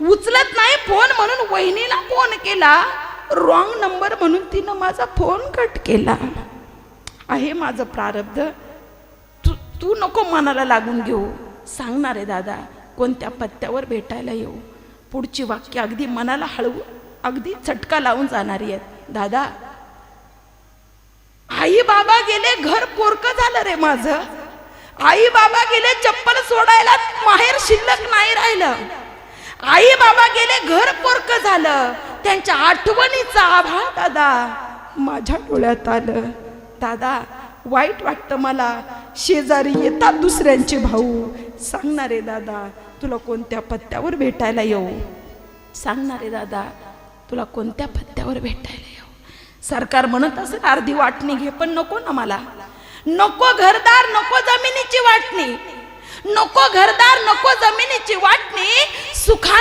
उचलत नाही फोन म्हणून वहिनीला फोन केला. रॉंग नंबर म्हणून तिनं माझा फोन कट केला. आहे माझं प्रारब्ध. तू तू नको मनाला लागून घेऊ. सांगणार आहे दादा कोणत्या पत्त्यावर भेटायला येऊ? पुढची वाक्य अगदी मनाला हळवू अगदी चटका लावून जाणारी आहेत. दादा आई बाबा गेले घर पोरक झालं रे माझं. आई बाबा गेले चप्पल सोडायला माहेर शिल्लक नाही राहिलं. आई बाबा गेले घर पोरक झालं. त्यांच्या आठवणीचा आभाळ दादा. माझ्या डोळ्यात आलं. दादा वाईट वाटतं मला. शेजारी येतात दुसऱ्यांचे भाऊ. सांगणारे दादा तुला कोणत्या पत्त्यावर भेटायला येऊ? सांगणारे दादा तुला कोणत्या पत्त्यावर भेटायला येऊ? सरकार म्हणत असेल अर्धी वाटणी घे पण नको ना मला. नको घरदार नको जमिनीची वाटणी. नको घरदार नको जमिनीची वाटणी सुखा